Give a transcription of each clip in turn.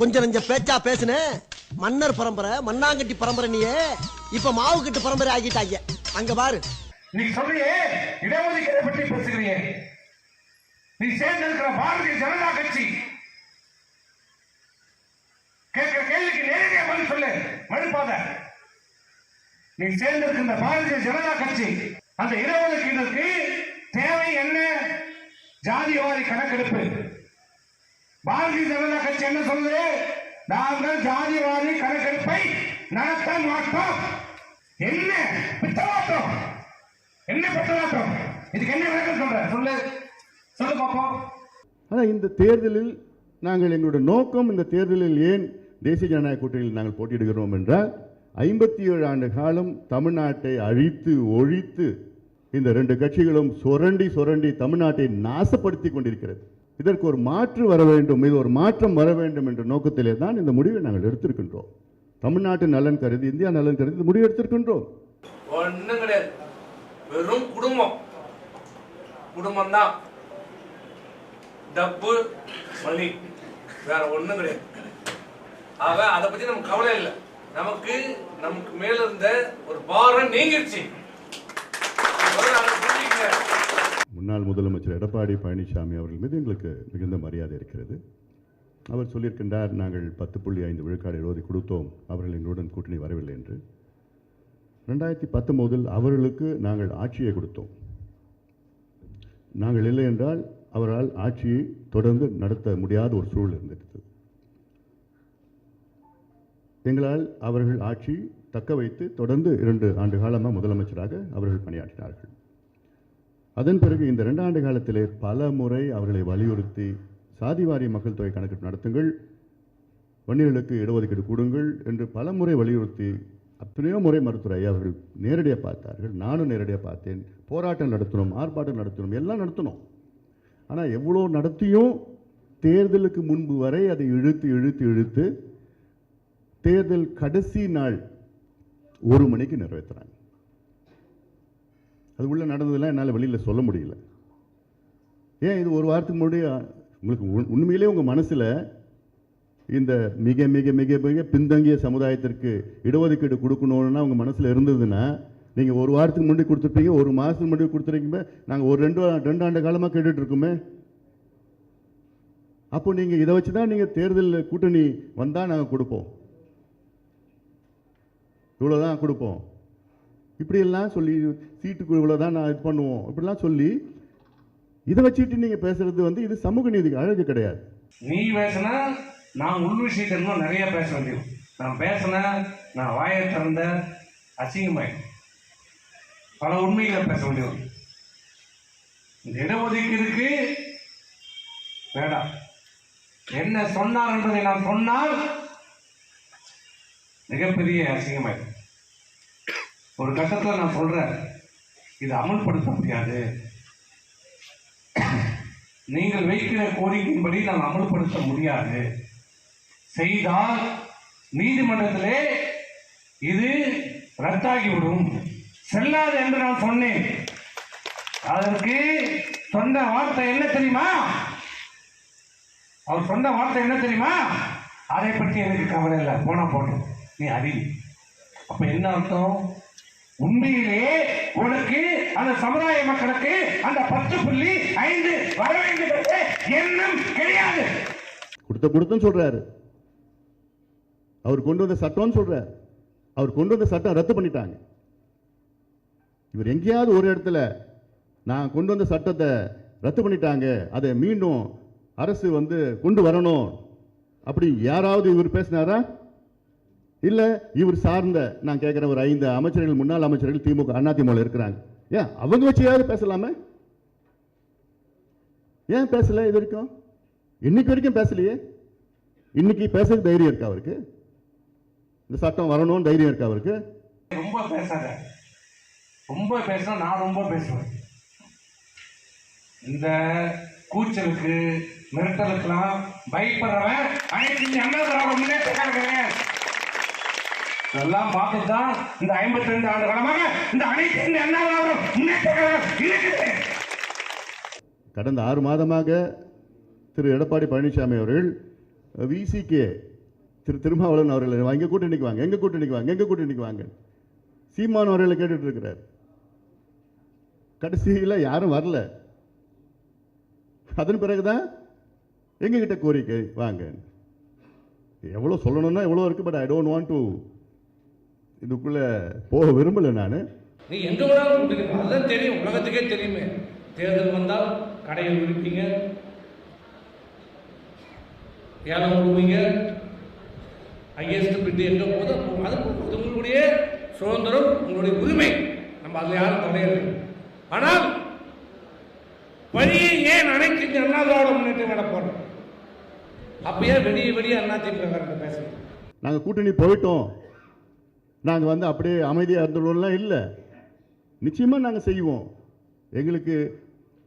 கொஞ்சம் நஞ்ச பேச்சா பேசுன. மன்னர் பரம்பரை மண்ணாங்கட்டி பரம்பரை நீயே. இப்ப மாவு கட்டு பரம்பரை ஆகிட்டாங்க அங்க பாரு. நீ சொல்றியே இடஒதுக்கீடு பற்றி பேசுகிறியே. நீ சேர்ந்திருக்கிற பாரதிய ஜனதா கட்சி. கேட்கிற கேள்விக்கு நேரடியா பதில் சொல்லு. மறுப்பாத. நீ சேர்ந்திருக்கின்ற பாரதிய ஜனதா கட்சி. அந்த இடஒதுக்கீடுக்கு தேவை என்ன? ஜாதிவாரி கணக்கெடுப்பு. பாரதிய ஜனதா கட்சி என்ன சொல்லுது? நாங்கள் ஜாதிவாதி கணக்கெடுப்பை நடத்த மாட்டோம். என்ன? பித்தவாட்டம் என்ன பித்தவாட்டம் இதுக்கு என்ன விளக்கம் சொல்ற சொல்லு. சொல்லு பாப்போம். ஆனால் இந்த தேர்தலில் நாங்கள் எங்களுடைய நோக்கம் இந்த தேர்தலில் ஏன் தேசிய ஜனநாயக கூட்டணியில் நாங்கள் போட்டியிடுகிறோம் என்றால் ஐம்பத்தி ஏழு ஆண்டு காலம் தமிழ்நாட்டை அழித்து ஒழித்து இந்த ரெண்டு கட்சிகளும் சுரண்டி சுரண்டி தமிழ்நாட்டை நாசப்படுத்தி கொண்டிருக்கிறது. இதற்கு ஒரு மாற்று வர வேண்டும் இது ஒரு மாற்றம் வர வேண்டும் என்ற நோக்கத்திலே தான் இந்த முடிவை நாங்கள் எடுத்திருக்கின்றோம். தமிழ்நாட்டு நலன் கருதி இந்தியா நலன் கருதி இந்த முடிவு எடுத்திருக்கின்றோம். ஒண்ணும் கிடையாது. வெறும் குடும்பம். குடும்பம் தான் டப்பு மணி வேற ஒண்ணும் கிடையாது. ஆக அதை பத்தி நமக்கு கவலை இல்லை. நமக்கு நமக்கு மேல இருந்த ஒரு பாரம் நீங்கிருச்சு. முன்னாள் முதலமைச்சர் எடப்பாடி பழனிசாமி அவர்கள் மீது எங்களுக்கு மிகுந்த மரியாதை இருக்கிறது. அவர் சொல்லியிருக்கின்றார் நாங்கள் பத்து புள்ளி ஐந்து விழுக்காடு எழுபதை கொடுத்தோம். அவர்கள் எங்களுடன் கூட்டணி வரவில்லை என்று. ரெண்டாயிரத்தி பத்தொம்போதில் அவர்களுக்கு நாங்கள் ஆட்சியை கொடுத்தோம். நாங்கள் இல்லை என்றால் அவரால் ஆட்சியை தொடர்ந்து நடத்த முடியாத ஒரு சூழல் இருந்திருக்கிறது எங்களால் அவர்கள் ஆட்சி தக்க வைத்து தொடர்ந்து இரண்டு ஆண்டு காலமாக முதலமைச்சராக அவர்கள் பணியாற்றினார்கள். அதன் பிறகு இந்த ரெண்டாண்டு காலத்திலே பல முறை அவர்களை வலியுறுத்தி சாதிவாரி மக்கள் தொகை கணக்கெடுப்பு நடத்துங்கள் வன்னியர்களுக்கு இடஒதுக்கீடு கொடுங்கள் என்று பல முறை வலியுறுத்தி அத்தனையோ முறை மருத்துவர் ஐயா அவர்கள் நேரடியாக பார்த்தார்கள். நானும் நேரடியாக பார்த்தேன். போராட்டம் நடத்தணும் ஆர்ப்பாட்டம் நடத்தணும் எல்லாம் நடத்தணும். ஆனால் எவ்வளோ நடத்தியும் தேர்தலுக்கு முன்பு வரை அதை இழுத்து இழுத்து இழுத்து தேர்தல் கடைசி நாள் ஒரு மணிக்கு நிறைவேற்றுறாங்க. அது உள்ளே நடந்ததெல்லாம் என்னால் வெளியில் சொல்ல முடியல. ஏன் இது ஒரு வாரத்துக்கு முன்னாடி உங்களுக்கு உண்- உண்மையிலே உங்கள் மனசில் இந்த மிக மிக மிக மிக பின்தங்கிய சமுதாயத்திற்கு இடஒதுக்கீடு கொடுக்கணுன்னா உங்கள் மனசில் இருந்ததுன்னா நீங்கள் ஒரு வாரத்துக்கு முன்னாடி கொடுத்துருப்பீங்க ஒரு மாதத்துக்கு முன்னாடி கொடுத்துருக்கீங்க நாங்கள் ஒரு ரெண்டு ரெண்டு ஆண்டு காலமாக கேட்டுட்டு அப்போ நீங்கள் இதை வச்சு தான் நீங்கள் தேர்தல் கூட்டணி வந்தால் நாங்கள் கொடுப்போம். இவ்வளோ தான் கொடுப்போம். இப்படியெல்லாம் சொல்லி சீட்டுக்கு இவ்வளோ தான் நான் இது பண்ணுவோம். இப்படிலாம் சொல்லி இதை வச்சுட்டு நீங்கள் பேசுறது வந்து இது சமூக நீதிக்கு அழகு கிடையாது. நீ பேசினா நான் உள் விஷயத்தை இன்னும் நிறைய பேச வேண்டியது நான் பேசினா நான் வாயை திறந்த அசிங்கமாய் பல உண்மைகளை பேச வேண்டியது இந்த இடஒதுக்கீடுக்கு வேண்டாம். என்ன சொன்னார் என்பதை நான் சொன்னால் மிகப்பெரிய அசிங்கமாயிருக்கும் ஒரு கட்டத்தில் நான் சொல்கிறேன் இது அமல்படுத்த முடியாது நீங்கள் வைக்கிற கோரிக்கையின்படி நான் அமல்படுத்த முடியாது. செய்தால் நீதிமன்றத்திலே இது ரத்தாகிவிடும். செல்லாது என்று நான் சொன்னேன். அதற்கு சொன்ன வார்த்தை என்ன தெரியுமா? அவர் சொன்ன வார்த்தை என்ன தெரியுமா? அதை பற்றி எனக்கு கவலை இல்லை. போனா போட்டோம் நீ அறிவி அப்ப என்ன அர்த்தம்? உண்மையிலே உனக்கு அந்த சமுதாய மக்களுக்கு அந்த பத்து புள்ளி ஐந்து வர வேண்டும் என்ற எண்ணம் கிடையாது. கொடுத்த கொடுத்தன்னு சொல்றாரு. அவர் கொண்டு வந்த சட்டம்னு சொல்றார். அவர் கொண்டு வந்த சட்டம் ரத்து பண்ணிட்டாங்க. இவர் எங்கேயாவது ஒரு இடத்துல நான் கொண்டு வந்த சட்டத்தை ரத்து பண்ணிட்டாங்க அதை மீண்டும் அரசு வந்து கொண்டு வரணும் அப்படி யாராவது இவர் பேசினாரா? இல்லை இவர் சார்ந்த நான் கேட்குற ஒரு ஐந்து அமைச்சர்கள் முன்னாள் அமைச்சர்கள் திமுக அதிமுக இருக்கிறாங்க. ஏன் அவங்க வச்சியாவது பேசலாமே? ஏன் பேசல இது வரைக்கும்? இன்னைக்கு வரைக்கும் பேசலையே? இன்னைக்கு பேசுறது தைரியம் இருக்கா அவருக்கு? இந்த சட்டம் வரணும்னு தைரியம் இருக்கா அவருக்கு? ரொம்ப பேசாத. ரொம்ப பேசினா நான் ரொம்ப பேசுவேன். இந்த கூச்சலுக்கு மிரட்டலுக்கெல்லாம் பயப்படுறவன் அனைத்து அண்ணா திராவிட முன்னேற்ற இதெல்லாம் பார்த்து தான் இந்த ஐம்பத்தி ரெண்டு ஆண்டு காலமாக இந்த அனைத்து முன்னேற்ற கடந்த ஆறு மாதமாக திரு எடப்பாடி பழனிசாமி அவர்கள் விசிகே திரு திருமாவளவன் அவர்கள் எங்கள் கூட்டணிக்கு வாங்க எங்கள் கூட்டணிக்கு வாங்க எங்கள் கூட்டணிக்கு வாங்க. சீமான் அவர்களை கேட்டுட்ருக்கிறார் கடைசியில் யாரும் வரல. அதன் பிறகு தான் எங்ககிட்ட கோரிக்கை வாங்க. எவ்வளோ சொல்லணும்னா எவ்வளோ இருக்குது but I don't want to இதுக்குள்ளே போக விரும்பலை நான். நீ எங்க வேணாலும் அதுதான் தெரியும். உலகத்துக்கே தெரியுமே. தேர்தல் வந்தால் கடையை விடுப்பீங்க ஏலம் விடுவீங்க ஹையஸ்ட் பிட்டு எங்க போதோ அது உங்களுடைய சுதந்திரம் உங்களுடைய உரிமை. நம்ம அதில் யாரும் தடையில்லை ஆனால் வழியை ஏன் அனைத்து அண்ணா திராவிட முன்னேற்ற வேலை போடுறோம் அப்பயே வெடிய வெடிய அண்ணா திமுக பேசுறேன் நாங்கள் கூட்டணி போயிட்டோம். நாங்கள் வந்து அப்படியே அமைதியாக இருந்துடுவோம்லாம் இல்லை. நிச்சயமாக நாங்கள் செய்வோம். எங்களுக்கு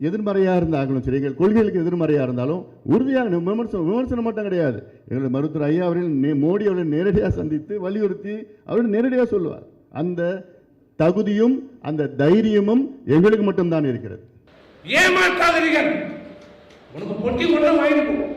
எதிர்மறையாக இருந்தாலும் சரி எங்கள் கொள்கைகளுக்கு எதிர்மறையாக இருந்தாலும் உறுதியாக விமர்சனம் விமர்சனம் மட்டும் கிடையாது. எங்களுடைய மருத்துவர் ஐயா அவர்கள் நே- மோடி அவர்களை நேரடியாக சந்தித்து வலியுறுத்தி அவர்கள் நேரடியாக சொல்லுவார். அந்த தகுதியும் அந்த தைரியமும் எங்களுக்கு மட்டும்தான் இருக்கிறது. ஏமாற்றாதீர்கள். உனக்கு பொட்டி கொண்டு வாங்கிட்டு